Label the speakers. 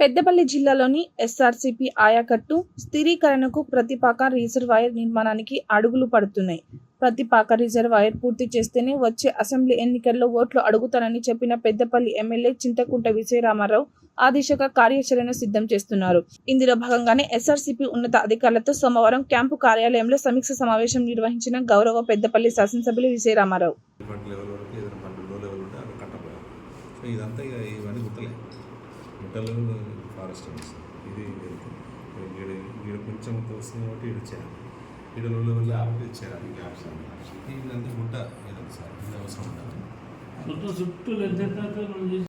Speaker 1: పెద్దపల్లి జిల్లాలోని SRCP ఆయాకట్టు స్థిరీకరణకు ప్రతిపాక reservoir నిర్మాణానికి అడుగులు పడుతున్నాయి. ప్రతిపాక రిజర్వాయర్ పూర్తి చేస్తేనే వచ్చే అసెంబ్లీ ఎన్నికల్లో ఓట్లు అడుగుతానని చెప్పిన పెద్దపల్లి ఎమ్మెల్యే చింతకుంట విజయరామారావు ఆ దిశగా కార్యాచరణ సిద్ధం చేస్తున్నారు. ఇందులో భాగంగానే ఎస్ఆర్సీపీ ఉన్నత అధికారులతో సోమవారం క్యాంపు కార్యాలయంలో సమీక్ష సమావేశం నిర్వహించిన గౌరవ పెద్దపల్లి శాసనసభ్యులు విజయరామారావు
Speaker 2: ఇదంతా ఇవన్నీ గుట్టలే. గుట్టలు ఫారెస్ట్ ఇది కొంచెం వస్తుంది కాబట్టి ఇది చేయాలి. ఇక్కడ లో లెవెల్ కాబట్టి ఇది గ్యాప్స్ ఇదంతా గుట్ట ఇదంతా సార్ ఇది అవసరం ఉంటుంది
Speaker 3: చుట్టూ